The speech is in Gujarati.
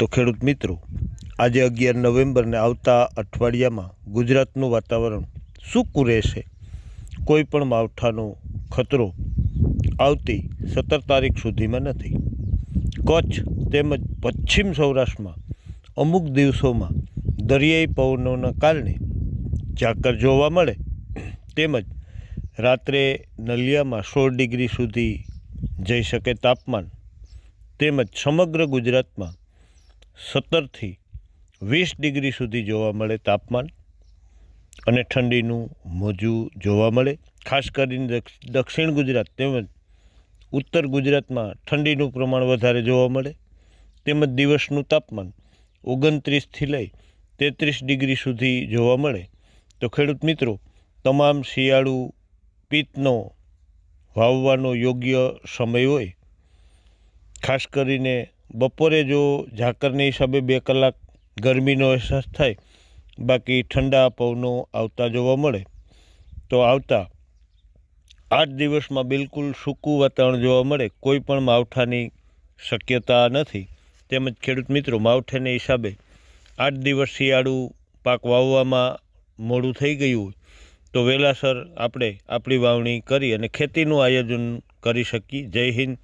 તો ખેડૂત મિત્રો, આજે અગિયાર નવેમ્બરને આવતા અઠવાડિયામાં ગુજરાતનું વાતાવરણ સૂકું રહેશે. કોઈ પણ માવઠાનો ખતરો આવતી સત્તર તારીખ સુધીમાં નથી. કચ્છ તેમજ પશ્ચિમ સૌરાષ્ટ્રમાં અમુક દિવસોમાં દરિયાઈ પવનોના કારણે ઝાકર જોવા મળે. તેમજ રાત્રે નલિયામાં સોળ ડિગ્રી સુધી જઈ શકે તાપમાન. તેમજ સમગ્ર ગુજરાતમાં સત્તરથી વીસ ડિગ્રી સુધી જોવા મળે તાપમાન અને ઠંડીનું મોજું જોવા મળે. ખાસ કરીને દક્ષિણ ગુજરાત તેમજ ઉત્તર ગુજરાતમાં ઠંડીનું પ્રમાણ વધારે જોવા મળે. તેમજ દિવસનું તાપમાન ઓગણત્રીસથી લઈ તેત્રીસ ડિગ્રી સુધી જોવા મળે. તો ખેડૂત મિત્રો, તમામ શિયાળુ પિત્તનો વાવવાનો યોગ્ય સમય હોય. ખાસ કરીને બપોરે જો ઝાકરને હિસાબે બે કલાક ગરમીનો અહેસાસ થાય, બાકી ઠંડા પવનો આવતા જોવા મળે, તો આવતા આઠ દિવસમાં બિલકુલ સૂકું વાતાવરણ જોવા મળે, કોઈ પણ માવઠાની શક્યતા નથી. તેમજ ખેડૂત મિત્રો, માવઠાને હિસાબે આઠ દિવસ શિયાળુ પાક વાવવામાં મોડું થઈ ગયું હોય, તો વહેલાસર આપણે આપણી વાવણી કરી અને ખેતીનું આયોજન કરી શકીએ. જય હિન્દ.